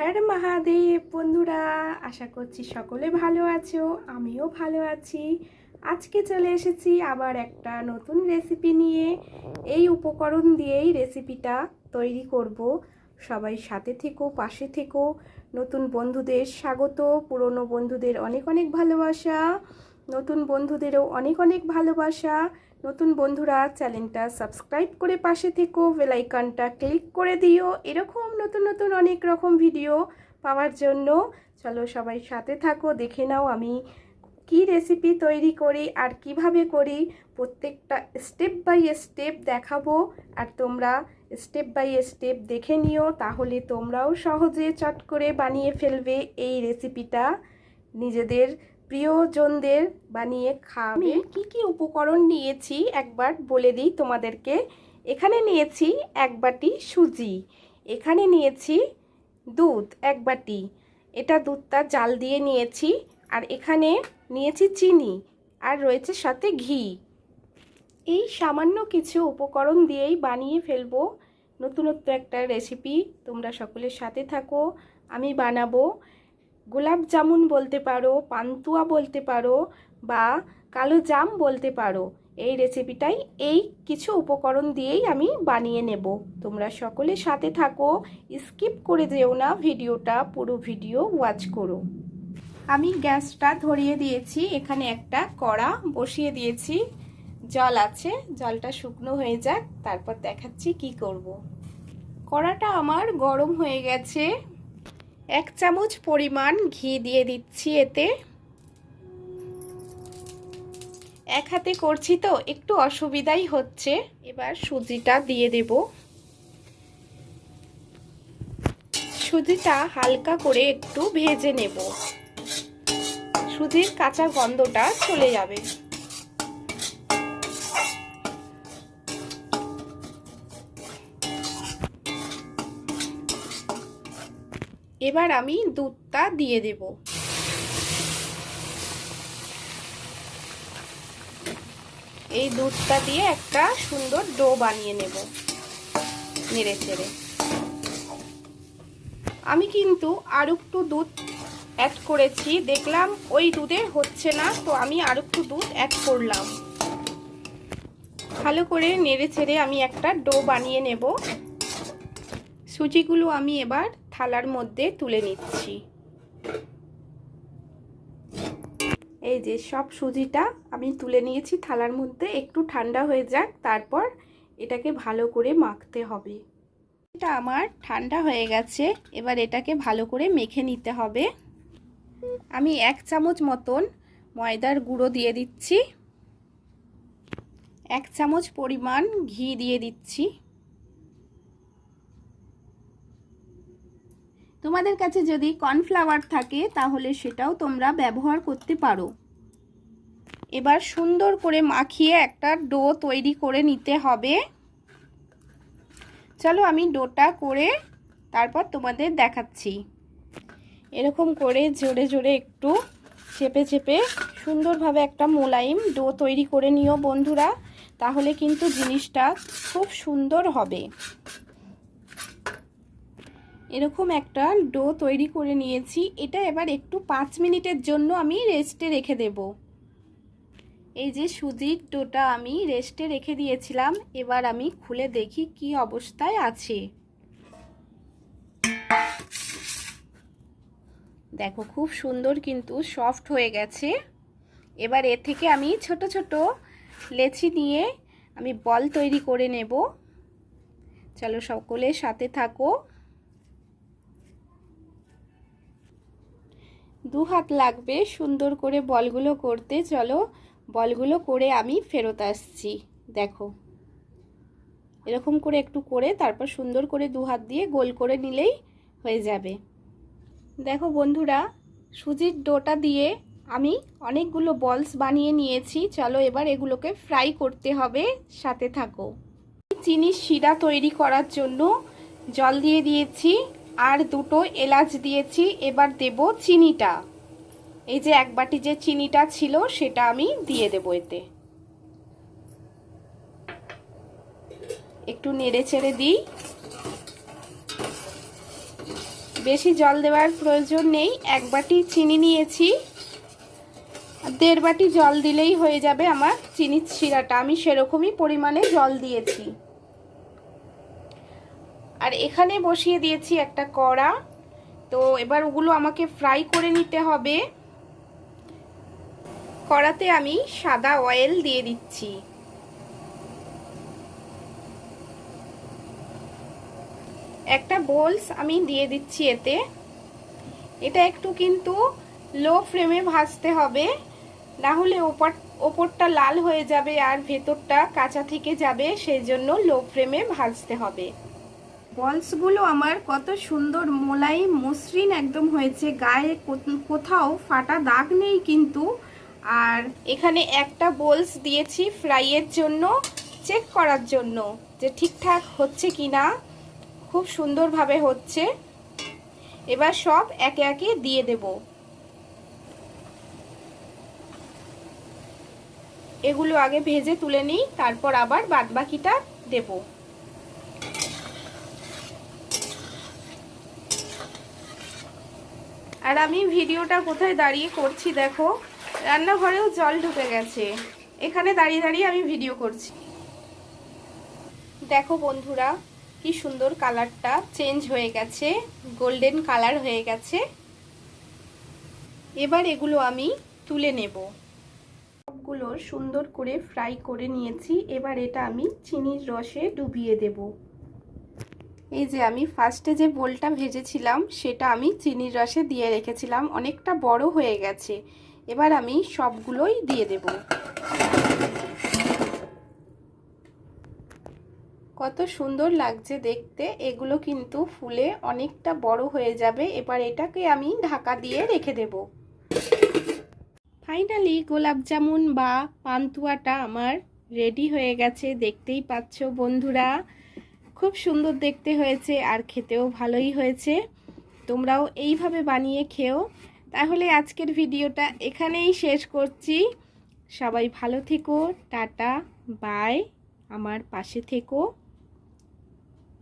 হর মহাদেব, বন্ধুরা, আশা করছি সকলে ভালো আছো, আমিও ভালো আছি। আজকে চলে এসেছি আবার একটা নতুন রেসিপি নিয়ে। এই উপকরণ দিয়েই রেসিপিটা তৈরি করব। সবাই সাথে থেকো, পাশে থেকো। নতুন বন্ধুদের স্বাগত, পুরনো বন্ধুদের অনেক অনেক ভালোবাসা। নতুন বন্ধুদেরও অনেক অনেক ভালোবাসা। নতুন বন্ধুরা, চ্যানেলটা সাবস্ক্রাইব করে পাশে থেকো বেলাইকনটা ক্লিক করে দিও। এরকম নতুন নতুন অনেক রকম ভিডিও পাওয়ার জন্য চলো সবাই সাথে থাকো, দেখে নাও আমি কি রেসিপি তৈরি করি আর কীভাবে করি। প্রত্যেকটা স্টেপ বাই স্টেপ দেখাবো আর তোমরা স্টেপ বাই স্টেপ দেখে নিও, তাহলে তোমরাও সহজে চট করে বানিয়ে ফেলবে এই রেসিপিটা নিজেদের প্রিয়জনদের বানিয়ে খাবে। কি কি উপকরণ নিয়েছি একবার বলে দিই তোমাদেরকে। এখানে নিয়েছি এক বাটি সুজি, এখানে নিয়েছি দুধ এক বাটি, এটা দুধটা জাল দিয়ে নিয়েছি, আর এখানে নিয়েছি চিনি, আর রয়েছে সাথে ঘি। এই সামান্য কিছু উপকরণ দিয়েই বানিয়ে ফেলব। নতুনত্ব একটা রেসিপি তোমরা সকলের সাথে থাকো, আমি বানাবো। গোলাপ জামুন বলতে পারো, পান্তুয়া বলতে পারো বা কালো জাম বলতে পারো। এই রেসিপিটাই এই কিছু উপকরণ দিয়েই আমি বানিয়ে নেব। তোমরা সকলে সাথে থাকো স্কিপ করে যেও না ভিডিওটা, পুরো ভিডিও ওয়াচ করো। আমি গ্যাসটা ধরিয়ে দিয়েছি, এখানে একটা কড়া বসিয়ে দিয়েছি। জল আছে, জলটা শুকনো হয়ে যাক, তারপর দেখাচ্ছি কি করব। কড়াটা আমার গরম হয়ে গেছে। এক চামচ পরিমাণ ঘি দিয়ে দিচ্ছি এতে। এক হাতে করছি তো, একটু অসুবিধাই হচ্ছে। এবার সুজিটা দিয়ে দেব। সুজিটা হালকা করে একটু ভেজে নেব। সুজির কাঁচা গন্ধটা চলে যাবে। এবার আমি দুধটা দিয়ে দেব। এই দুধটা দিয়ে একটা সুন্দর ডো বানিয়ে নেব, নেড়ে চেড়ে। আমি কিন্তু আর একটু দুধ অ্যাড করেছি, দেখলাম ওই দুধে হচ্ছে না, তো আমি আর একটু দুধ অ্যাড করলাম। ভালো করে নেড়ে ছেড়ে আমি একটা ডো বানিয়ে নেব। সুজিগুলো আমি এবার থালার মধ্যে তুলে নিচ্ছি। এই যে সব সুজিটা আমি তুলে নিয়েছি, থালার মধ্যে একটু ঠান্ডা হয়ে যাক, তারপর এটাকে ভালো করে মাখতে হবে। এটা আমার ঠান্ডা হয়ে গেছে, এবার এটাকে ভালো করে মেখে নিতে হবে। আমি এক চামচ মতন ময়দার গুঁড়ো দিয়ে দিচ্ছি। এক চামচ পরিমাণ ঘি দিয়ে দিচ্ছি। তোমাদের কাছে যদি কর্নফ্লাওয়ার থাকে, তাহলে সেটাও তোমরা ব্যবহার করতে পারো। এবার সুন্দর করে মাখিয়ে একটা ডো তৈরি করে নিতে হবে। চলো আমি ডোটা করে তারপর তোমাদের দেখাচ্ছি। এরকম করে জোরে জোরে একটু চেপে চেপে সুন্দরভাবে একটা মোলায়েম ডো তৈরি করে নিও বন্ধুরা, তাহলে কিন্তু জিনিসটা খুব সুন্দর হবে। এরকম একটা ডো তৈরি করে নিয়েছি। এটা এবার একটু পাঁচ মিনিটের জন্য আমি রেস্টে রেখে দেব। এই যে সুজির ডোটা আমি রেস্টে রেখে দিয়েছিলাম, এবার আমি খুলে দেখি কি অবস্থায় আছে। দেখো খুব সুন্দর কিন্তু সফট হয়ে গেছে। এবার এ থেকে আমি ছোট ছোট লেচি নিয়ে আমি বল তৈরি করে নেব। চলো সকলে সাথে থাকো। দু হাত লাগবে সুন্দর করে বলগুলো করতে। চলো, বলগুলো করে আমি ফেরত আসছি। দেখো। এরকম করে একটু করে, তারপর সুন্দর করে দু হাত দিয়ে গোল করে নিলেই হয়ে যাবে। দেখো বন্ধুরা, সুজির ডোটা দিয়ে আমি অনেকগুলো বলস বানিয়ে নিয়েছি। চলো এবার এগুলোকে ফ্রাই করতে হবে, সাথে থাকো। চিনির শিরা তৈরি করার জন্য জল দিয়ে দিয়েছি। আর দুটো এলাচ দিয়েছি, এবার দেব চিনিটা। এই যে এক বাটি যে চিনিটা ছিল, সেটা আমি দিয়ে দেব এতে। একটু নেড়ে চেড়ে দিই। বেশি জল দেওয়ার প্রয়োজন নেই, এক বাটি চিনি নিয়েছি। দেড় বাটি জল দিলেই হয়ে যাবে আমার চিনির শিরাটা। আমি সেরকমই পরিমাণে জল দিয়েছি। আর এখানে বসিয়ে দিয়েছি একটা কড়া। তো এবার ওগুলো আমাকে ফ্রাই করে নিতে হবে। কড়াতে আমি সাদা অয়েল দিয়ে দিচ্ছি। একটা বোলস আমি দিয়ে দিচ্ছি এতে। এটা একটু কিন্তু লো ফ্লেমে ভাজতে হবে। না হলে ওপর, ওপরটা লাল হয়ে যাবে আর ভেতরটা কাঁচা থেকে যাবে, সেই জন্য লো ফ্লেমে ভাজতে হবে। বলসগুলো আমার কত সুন্দর মোলাই মসৃণ একদম হয়েছে। গায়ে কোথাও ফাটা দাগ নেই কিন্তু। আর এখানে একটা বোলস দিয়েছি ফ্রাইয়ের জন্য, চেক করার জন্য যে ঠিকঠাক হচ্ছে কি না খুব সুন্দরভাবে হচ্ছে। এবার সব একে একে দিয়ে দেব। এগুলো আগে ভেজে তুলে নিই, তারপর আবার বাদবাকিটা দেব। আর আমি ভিডিওটা কোথায় দাঁড়িয়ে করছি দেখো, রান্নাঘরেও জল ঢুকে গেছে। এখানে দাঁড়িয়ে দাঁড়িয়ে আমি ভিডিও করছি। দেখো বন্ধুরা, কি সুন্দর কালারটা চেঞ্জ হয়ে গেছে, গোল্ডেন কালার হয়ে গেছে। এবার এগুলো আমি তুলে নেব। সবগুলো সুন্দর করে ফ্রাই করে নিয়েছি। এবার এটা আমি চিনির রসে ডুবিয়ে দেব। এই যে আমি ফার্স্টে যে বোলটা ভেজেছিলাম, সেটা আমি চিনির রসে দিয়ে রেখেছিলাম, অনেকটা বড় হয়ে গেছে। এবার আমি সবগুলোই দিয়ে দেব। কত সুন্দর লাগছে দেখতে, এগুলো কিন্তু ফুলে অনেকটা বড় হয়ে যাবে, এবার এটাকে আমি ঢাকা দিয়ে রেখে দেব। ফাইনালি গোলাপ জামুন বা পান্তুয়াটা আমার রেডি হয়ে গেছে, দেখতেই পাচ্ছ বন্ধুরা। খুব সুন্দর দেখতে হয়েছে আর খেতেও ভালোই হয়েছে। তোমরাও এইভাবে বানিয়ে খেও। তাহলে আজকের ভিডিওটা এখানেই শেষ করছি। সবাই ভালো থেকো, টাটা, বাই, আমার পাশে থেকো।